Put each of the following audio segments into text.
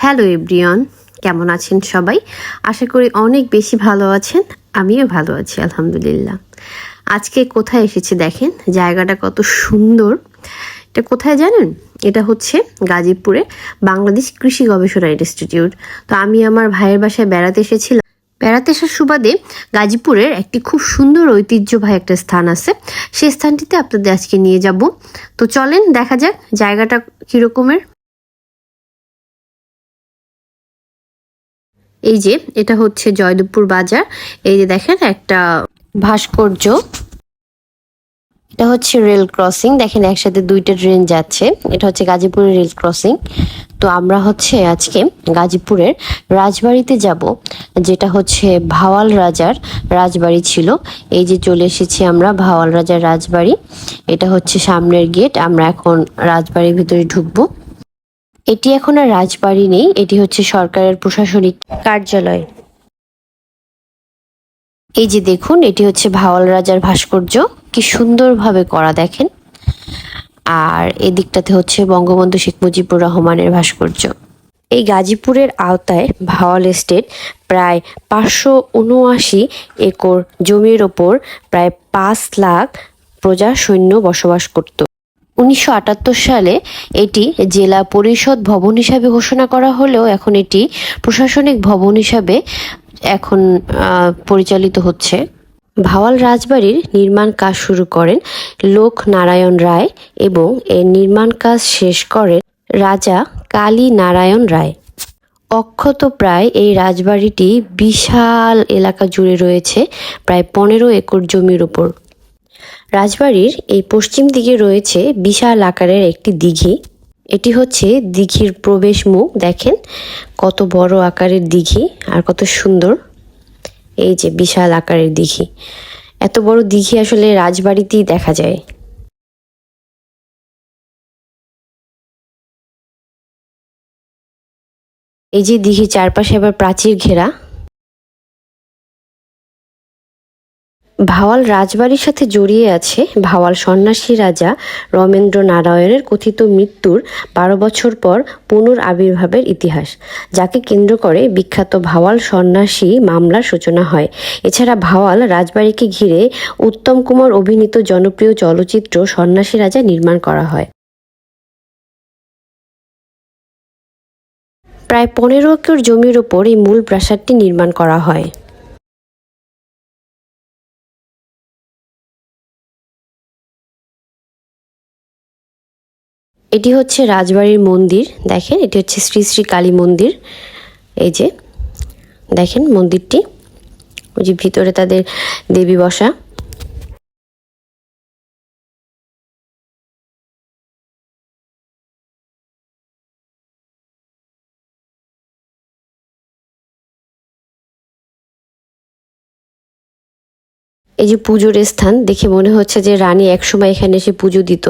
Hello everyone, কেমন আছেন সবাই? আশা করি অনেক বেশি ভালো আছেন, আমিও ভালো আছি, আলহামদুলিল্লাহ। আজকে কোথায় এসেছি দেখেন, জায়গাটা কত সুন্দর। এটা কোথায় জানেন? এটা হচ্ছে গাজীপুরে বাংলাদেশ কৃষি গবেষণা ইনস্টিটিউট। তো আমি আমার ভাইয়ের বাসায় বেড়াতে এসেছিলাম। বেড়াতে আসার সুবাদে গাজীপুরের একটি খুব সুন্দর ঐতিহ্যবাহী একটা স্থান আছে। সেই স্থানটিতে আপনাদের আজকে নিয়ে যাব। তো চলেন, দেখা যাক জায়গাটা কীরকমের। এই যে, এটা হচ্ছে জয়দেবপুর বাজার। এই যে দেখেন, একটা ভাস্কর্য। এটা হচ্ছে রেল ক্রসিং। দেখেন, একসাথে দুইটা ট্রেন যাচ্ছে। এটা হচ্ছে গাজীপুরের রেল ক্রসিং। তো আমরা হচ্ছে আজকে গাজীপুরের রাজবাড়িতে যাব, যেটা হচ্ছে ভাওয়াল রাজার রাজবাড়ি ছিল। এই যে চলে এসেছি আমরা ভাওয়াল রাজার রাজবাড়ি। এটা হচ্ছে সামনের গেট। আমরা এখন রাজবাড়ির ভিতরে ঢুকবো। এটি এখন আর রাজবাড়ি নেই, এটি হচ্ছে সরকারের প্রশাসনিক কার্যালয়। এই যে দেখুন, এটি হচ্ছে ভাওয়াল রাজার ভাস্কর্য। কি সুন্দরভাবে করা দেখেন। আর এদিকটাতে হচ্ছে বঙ্গবন্ধু শেখ মুজিবুর রহমানের ভাস্কর্য। এই গাজীপুরের আওতায় ভাওয়াল এস্টেট প্রায় পাঁচশো উনআশি একর জমির ওপর প্রায় পাঁচ লাখ প্রজা সৈন্য বসবাস করত। উনিশশো আটাত্তর সালে এটি জেলা পরিষদ ভবন হিসাবে ঘোষণা করা হলেও এখন এটি প্রশাসনিক ভবন হিসাবে এখন পরিচালিত হচ্ছে। ভাওয়াল রাজবাড়ির নির্মাণ কাজ শুরু করেন লোক নারায়ণ রায় এবং এর নির্মাণ কাজ শেষ করেন রাজা কালী নারায়ণ রায়। অক্ষত প্রায় এই রাজবাড়িটি বিশাল এলাকা জুড়ে রয়েছে, প্রায় পনেরো একর জমির উপর। রাজবাড়ির এই পশ্চিম দিকে রয়েছে বিশাল আকারের একটি দিঘি। এটি হচ্ছে দিঘির প্রবেশ মুখ, দেখেন কত বড় আকারের দিঘি আর কত সুন্দর। এই যে বিশাল আকারের দিঘি। এত বড় দিঘি আসলে রাজবাড়িতেই দেখা যায়। এই যে দিঘি চারপাশে আবার প্রাচীর ঘেরা। ভাওয়াল রাজবাড়ির সাথে জড়িয়ে আছে ভাওয়াল সন্ন্যাসী রাজা রমেন্দ্র নারায়ণের কথিত মৃত্যুর বারো বছর পর পুনর আবির্ভাবের ইতিহাস, যাকে কেন্দ্র করে বিখ্যাত ভাওয়াল সন্ন্যাসী মামলার সূচনা হয়। এছাড়া ভাওয়াল রাজবাড়িকে ঘিরে উত্তম কুমার অভিনীত জনপ্রিয় চলচ্চিত্র সন্ন্যাসী রাজা নির্মাণ করা হয়। প্রায় পনেরো একর জমির ওপর এই মূল প্রাসাদটি নির্মাণ করা হয়। এটি হচ্ছে রাজবাড়ির মন্দির, দেখেন, এটি হচ্ছে শ্রী শ্রী কালী মন্দির। এই যে, দেখেন মন্দিরটি, ওই যে ভিতরে তাদের দেবী বসা। এই যে পুজোর স্থান, দেখে মনে হচ্ছে যে রানী একসময় এখানে এসে পুজো দিত।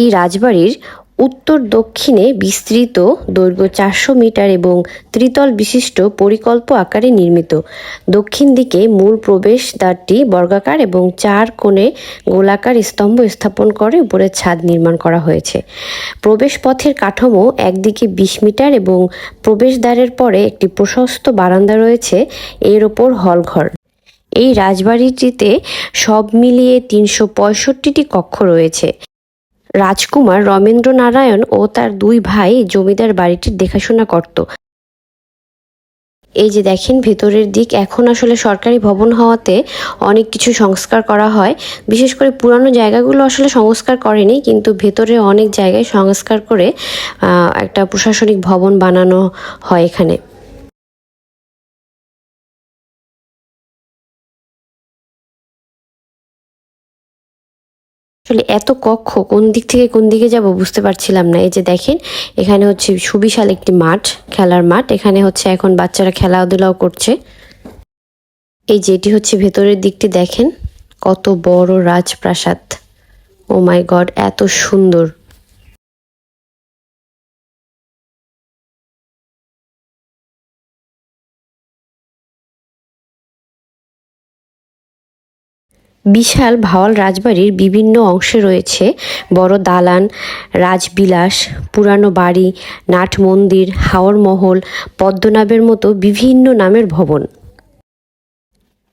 এই রাজবাড়ির উত্তর দক্ষিণে বিস্তৃত দৈর্ঘ্য চারশো মিটার এবং ত্রিতল বিশিষ্ট পরিকল্প আকারে নির্মিত। দক্ষিণ দিকে মূল প্রবেশদ্বারটি বর্গাকার এবং চার কোণে গোলাকার স্তম্ভ স্থাপন করে উপরে ছাদ নির্মাণ করা হয়েছে। প্রবেশ পথের কাঠামো একদিকে বিশ মিটার এবং প্রবেশদ্বারের পরে একটি প্রশস্ত বারান্দা রয়েছে, এর ওপর হলঘর। এই রাজবাড়িটিতে সব মিলিয়ে তিনশো পঁয়ষট্টিটি কক্ষ রয়েছে। রাজকুমার রমেন্দ্র নারায়ণ ও তার দুই ভাই জমিদার বাড়িটির দেখাশোনা করত। এই যে দেখেন, ভেতরের দিক, এখন আসলে সরকারি ভবন হওয়াতে অনেক কিছু সংস্কার করা হয়। বিশেষ করে পুরানো জায়গাগুলো আসলে সংস্কার করেনি, কিন্তু ভেতরে অনেক জায়গায় সংস্কার করে একটা প্রশাসনিক ভবন বানানো হয় এখানে। আসলে এত কক্ষ, কোন দিক থেকে কোন দিকে যাব বুঝতে পারছিলাম না। এই যে দেখেন, এখানে হচ্ছে সুবিশাল একটি মাঠ, খেলার মাঠ। এখানে হচ্ছে এখন বাচ্চারা খেলাধুলাও করছে। এই যেটি হচ্ছে ভেতরের দিকটি দেখেন, কত বড় রাজপ্রাসাদ। ও মাই গড এত সুন্দর। বিশাল ভাওয়াল রাজবাড়ির বিভিন্ন অংশে রয়েছে বড় দালান, রাজবিলাস, পুরানো বাড়ি নাট মন্দির হাওর মহল পদ্মনাভের মতো বিভিন্ন নামের ভবন।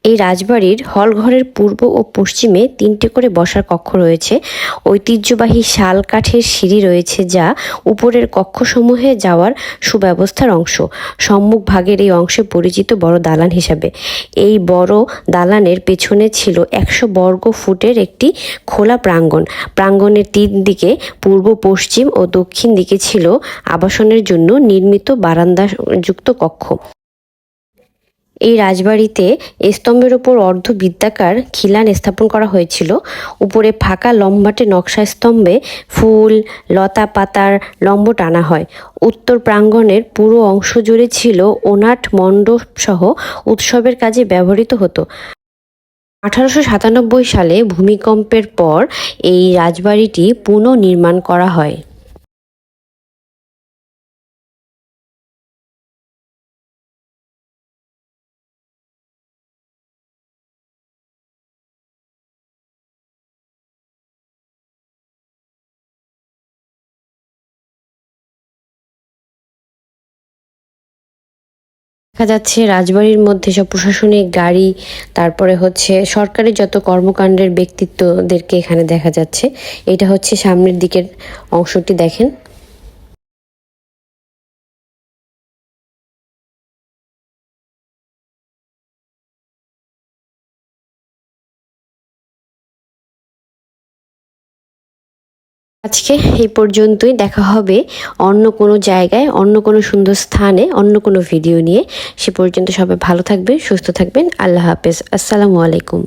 এই রাজবাড়ির হলঘরের পূর্ব ও পশ্চিমে তিনটে করে বসার কক্ষ রয়েছে। ঐতিহ্যবাহী শাল কাঠের সিঁড়ি রয়েছে যা উপরের কক্ষসমূহে যাওয়ার সুব্যবস্থার অংশ। সম্মুখ ভাগের এই অংশে পরিচিত বড় দালান হিসাবে। এই বড় দালানের পেছনে ছিল একশো বর্গ ফুটের একটি খোলা প্রাঙ্গণ। প্রাঙ্গণের তিন দিকে পূর্ব, পশ্চিম ও দক্ষিণ দিকে ছিল আবাসনের জন্য নির্মিত বারান্দাযুক্ত কক্ষ। এই রাজবাড়িতে স্তম্ভের ওপর অর্ধ বৃত্তাকার খিলান স্থাপন করা হয়েছিল। উপরে ফাঁকা লম্বাটে নকশা স্তম্ভে ফুল, লতা পাতার লম্ব টানা হয়। উত্তর প্রাঙ্গণের পুরো অংশ জুড়ে ছিল ওনাট মণ্ডপ সহ উৎসবের কাজে ব্যবহৃত হতো। আঠারোশো সাতানব্বই সালে ভূমিকম্পের পর এই রাজবাড়িটি পুনর্নির্মাণ করা হয়। দেখা যাচ্ছে রাজবাড়ির মধ্যে সব প্রশাসনিক গাড়ি, তারপরে হচ্ছে সরকারি যত কর্মকাণ্ডের ব্যক্তিত্বদেরকে এখানে দেখা যাচ্ছে, এটা হচ্ছে সামনের দিকের অংশটি দেখেন। আজকে এই পর্যন্তই। দেখা হবে অন্য কোনো জায়গায়, অন্য কোনো সুন্দর স্থানে, অন্য কোনো ভিডিও নিয়ে। সে পর্যন্ত সবাই ভালো থাকবেন, সুস্থ থাকবেন। আল্লাহ হাফেজ। আসসালামু আলাইকুম।